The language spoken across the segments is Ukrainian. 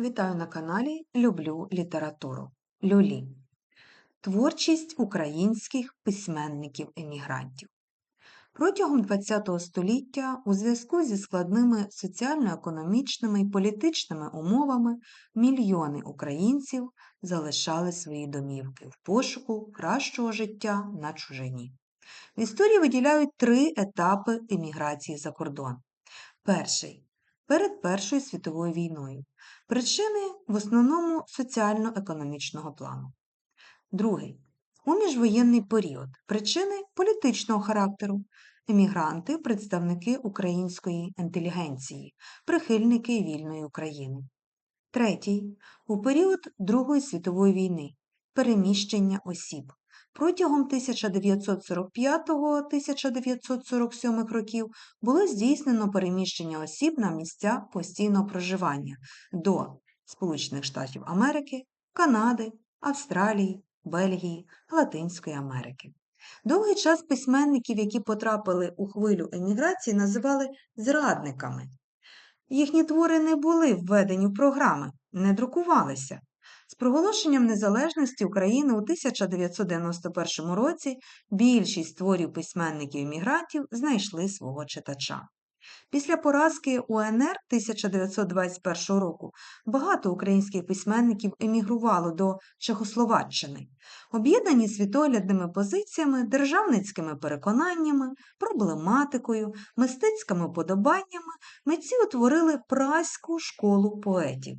Вітаю на каналі Люблю літературу. Люлі. Творчість українських письменників-емігрантів. Протягом ХХ століття у зв'язку зі складними соціально-економічними і політичними умовами мільйони українців залишали свої домівки в пошуку кращого життя на чужині. В історії виділяють три етапи еміграції за кордон. Перший перед Першою світовою війною. Причини в основному соціально-економічного плану. Другий у міжвоєнний період. Причини політичного характеру. Емігранти, представники української інтелігенції, прихильники вільної України. Третій у період Другої світової війни переміщення осіб. Протягом 1945-1947 років було здійснено переміщення осіб на місця постійного проживання до Сполучених Штатів Америки, Канади, Австралії, Бельгії, Латинської Америки. Довгий час письменників, які потрапили у хвилю еміграції, називали зрадниками. Їхні твори не були введені в програми, не друкувалися. З проголошенням незалежності України у 1991 році більшість творів письменників-емігрантів знайшли свого читача. Після поразки УНР 1921 року багато українських письменників емігрувало до Чехословаччини, об'єднані світоглядними позиціями, державницькими переконаннями, проблематикою, мистецькими подобаннями митці утворили праську школу поетів.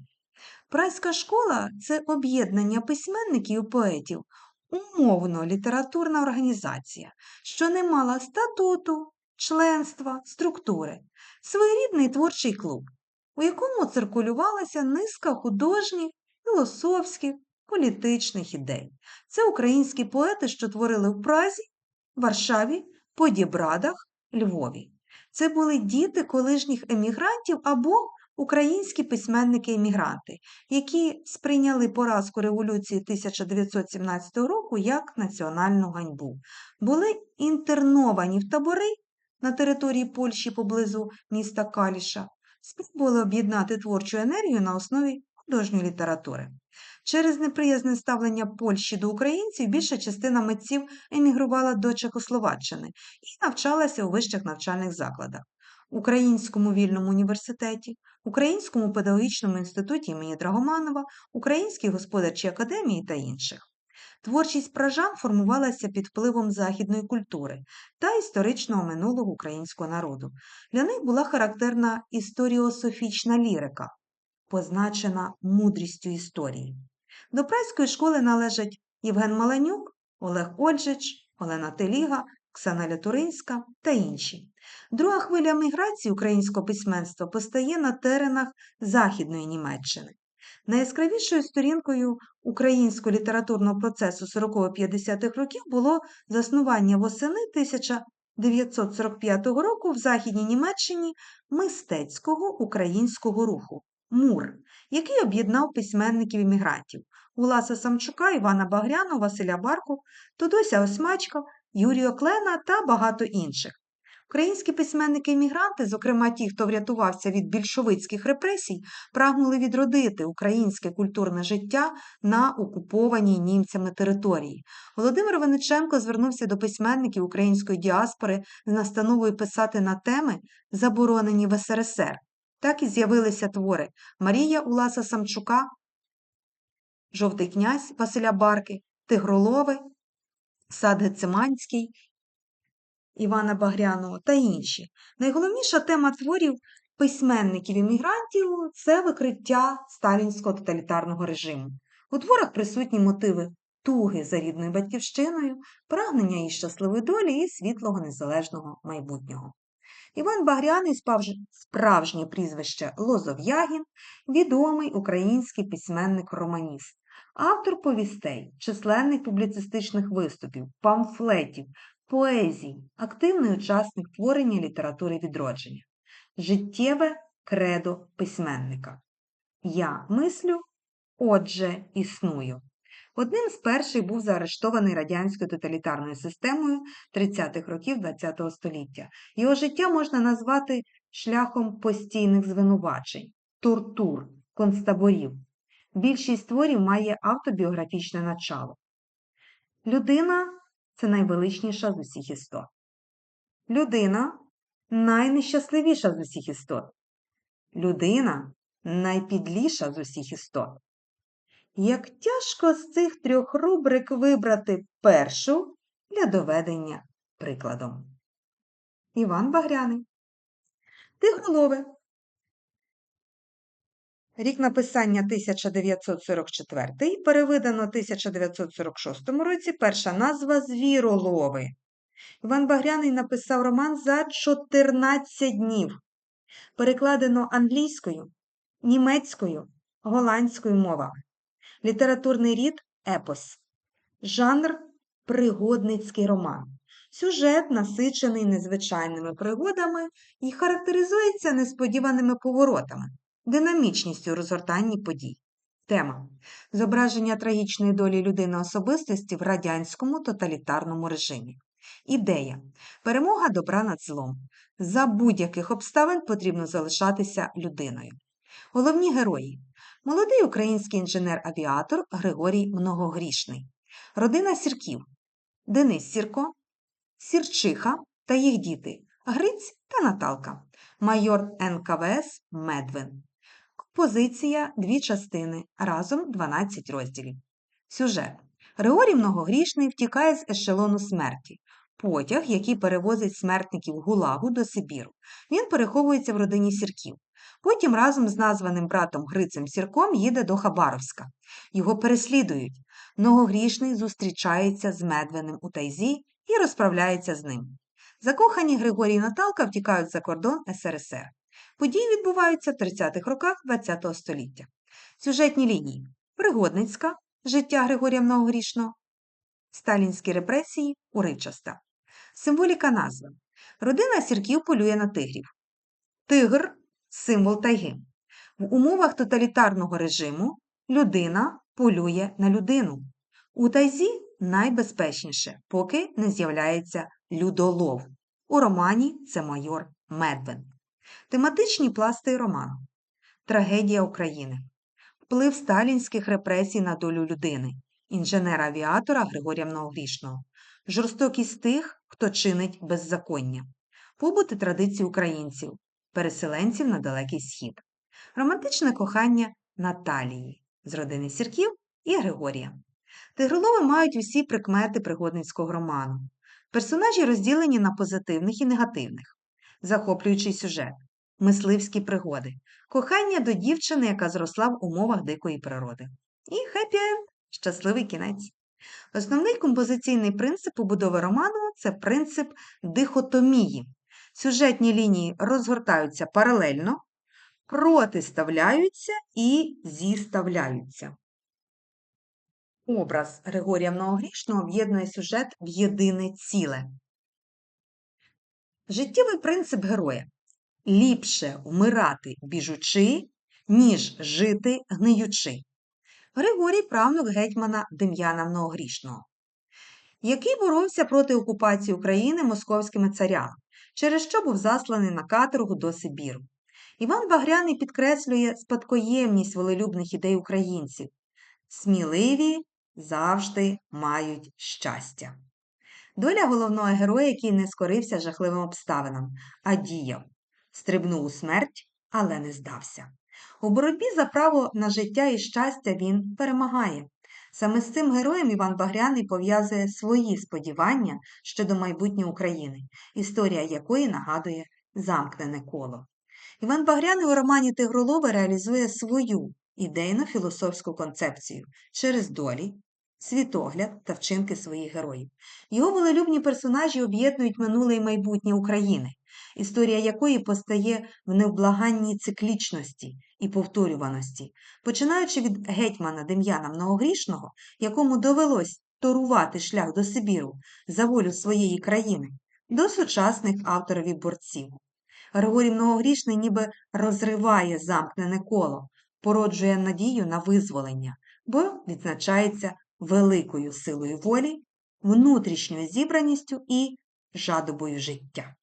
Прайська школа це об'єднання письменників і поетів, умовно літературна організація, що не мала статуту, членства, структури, своєрідний творчий клуб, у якому циркулювалася низка художніх, філософських, політичних ідей. Це українські поети, що творили в Празі, Варшаві, Подібрадах, Львові. Це були діти колишніх емігрантів або українські письменники-емігранти, які сприйняли поразку революції 1917 року як національну ганьбу, були інтерновані в табори на території Польщі поблизу міста Каліша, спробували об'єднати творчу енергію на основі художньої літератури. Через неприязне ставлення Польщі до українців більша частина митців емігрувала до Чехословаччини і навчалася у вищих навчальних закладах. Українському вільному університеті, Українському педагогічному інституті імені Драгоманова, Українській господарчій академії та інших. Творчість пражан формувалася під впливом західної культури та історичного минулого українського народу. Для них була характерна історіософічна лірика, позначена мудрістю історії. До прайської школи належать Євген Маланюк, Олег Ольжич, Олена Теліга, Ксаналя Туринська та інші. Друга хвиля міграції українського письменства постає на теренах Західної Німеччини. Найяскравішою сторінкою українського літературного процесу 40-50-х років було заснування восени 1945 року в Західній Німеччині мистецького українського руху МУР, який об'єднав письменників іммігрантів Уласа Самчука, Івана Багряну, Василя Барку, Тодося Осмачка, Юрія Клена та багато інших. Українські письменники-іммігранти, зокрема ті, хто врятувався від більшовицьких репресій, прагнули відродити українське культурне життя на окупованій німцями території. Володимир Вениченко звернувся до письменників української діаспори з настановою писати на теми, заборонені в СРСР. Так і з'явилися твори Марія Уласа Самчука, Жовтий князь Василя Барки, Тигролови, Сад Гециманський Івана Багряного та інші. Найголовніша тема творів письменників-іммігрантів це викриття сталінського тоталітарного режиму. У творах присутні мотиви туги за рідною батьківщиною, прагнення її щасливої долі і світлого незалежного майбутнього. Іван Багряний, справжнє прізвище Лозов'ягін, відомий український письменник-романіст, автор повістей, численних публіцистичних виступів, памфлетів, поезій, активний учасник творення літератури відродження, життєве кредо письменника. Я мислю, отже, існую. Одним з перших був заарештований радянською тоталітарною системою 30-х років ХХ століття. Його життя можна назвати шляхом постійних звинувачень, тортур, концтаборів. Більшість творів має автобіографічне начало. Людина це найвеличніша з усіх істот. Людина найнещасливіша з усіх істот. Людина найпідліша з усіх істот. Як тяжко з цих трьох рубрик вибрати першу для доведення прикладом. Іван Багряний. Тигролове. Рік написання 1944, перевидано 1946 році, перша назва Звіролови. Іван Багряний написав роман за 14 днів. Перекладено англійською, німецькою, голландською мовами. Літературний рід епос. Жанр пригодницький роман. Сюжет насичений незвичайними пригодами і характеризується несподіваними поворотами, динамічністю розгортанні подій. Тема зображення трагічної долі людини особистості в радянському тоталітарному режимі. Ідея перемога добра над злом. За будь-яких обставин потрібно залишатися людиною. Головні герої молодий український інженер-авіатор Григорій Многогрішний, родина Сірків, Денис Сірко, Сірчиха та їх діти Гриць та Наталка, майор НКВС Медвин. Композиція дві частини, разом 12 розділів. Сюжет. Григорій Многогрішний втікає з ешелону смерті. Потяг, який перевозить смертників Гулагу до Сибіру. Він переховується в родині Сірків. Потім разом з названим братом Грицем Сірком їде до Хабаровська. Його переслідують. Многогрішний зустрічається з Медвеним у тайзі і розправляється з ним. Закохані Григорій і Наталка втікають за кордон СРСР. Події відбуваються в 30-х роках ХХ століття. Сюжетні лінії Пригодницька життя Григорія Многогрішного, Сталінські репресії Уричаста. Символіка назви. Родина сірків полює на тигрів. Тигр символ тайги. В умовах тоталітарного режиму людина полює на людину. У тайзі найбезпечніше, поки не з'являється людолов. У романі це майор Медвен. Тематичні пласти роману. Трагедія України. Вплив сталінських репресій на долю людини, інженера-авіатора Григорія Многогрішного, жорстокість тих, хто чинить беззаконня, побут і традиції українців, переселенців на Далекий Схід, романтичне кохання Наталії з родини Сірків і Григорія. Тигролови мають усі прикмети пригодницького роману. Персонажі розділені на позитивних і негативних, захоплюючий сюжет, мисливські пригоди, кохання до дівчини, яка зросла в умовах дикої природи. І хеппі-енд – щасливий кінець. Основний композиційний принцип побудови роману це принцип дихотомії. Сюжетні лінії розгортаються паралельно, протиставляються і зіставляються. Образ Григорія Многогрішного об'єднує сюжет в єдине ціле. Життєвий принцип героя ліпше вмирати біжучи, ніж жити гниючи. Григорій правнук гетьмана Дем'яна Многогрішного, який боровся проти окупації України московськими царями, через що був засланий на каторгу до Сибіру. Іван Багряний підкреслює спадкоємність волелюбних ідей українців. Сміливі завжди мають щастя. Доля головного героя, який не скорився жахливим обставинам, а діяв, стрибнув у смерть, але не здався. У боротьбі за право на життя і щастя він перемагає. Саме з цим героєм Іван Багряний пов'язує свої сподівання щодо майбутнього України, історія якої нагадує замкнене коло. Іван Багряний у романі Тигролова реалізує свою ідейно-філософську концепцію через долі, світогляд та вчинки своїх героїв. Його волелюбні персонажі об'єднують минуле і майбутнє України, історія якої постає в невблаганній циклічності і повторюваності, починаючи від гетьмана Дем'яна Многогрішного, якому довелось торувати шлях до Сибіру за волю своєї країни, до сучасних авторів і борців. Григорій Многогрішний ніби розриває замкнене коло, породжує надію на визволення, бо відзначається великою силою волі, внутрішньою зібраністю і жадобою життя.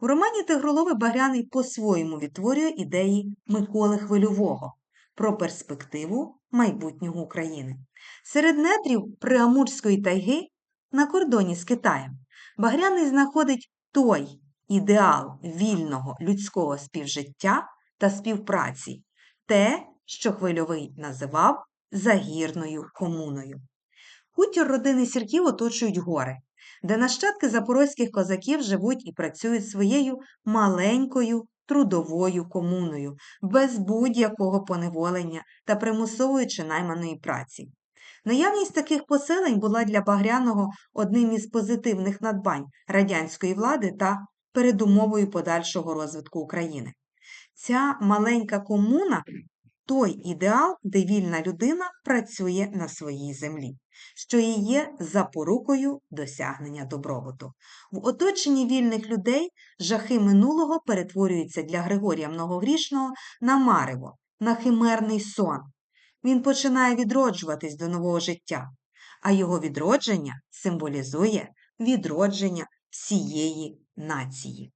У романі Тигролови Багряний по-своєму відтворює ідеї Миколи Хвильового про перспективу майбутнього України. Серед нетрів Приамурської тайги на кордоні з Китаєм Багряний знаходить той ідеал вільного людського співжиття та співпраці, те, що хвильовий називав загірною комуною. Хутір родини сірків оточують гори, де нащадки запорозьких козаків живуть і працюють своєю маленькою трудовою комуною, без будь-якого поневолення та примусової чи найманої праці. Наявність таких поселень була для Багряного одним із позитивних надбань радянської влади та передумовою подальшого розвитку України. Ця маленька комуна той ідеал, де вільна людина працює на своїй землі, що і є запорукою досягнення добробуту. В оточенні вільних людей жахи минулого перетворюються для Григорія Многогрішного на марево, на химерний сон. Він починає відроджуватись до нового життя, а його відродження символізує відродження всієї нації.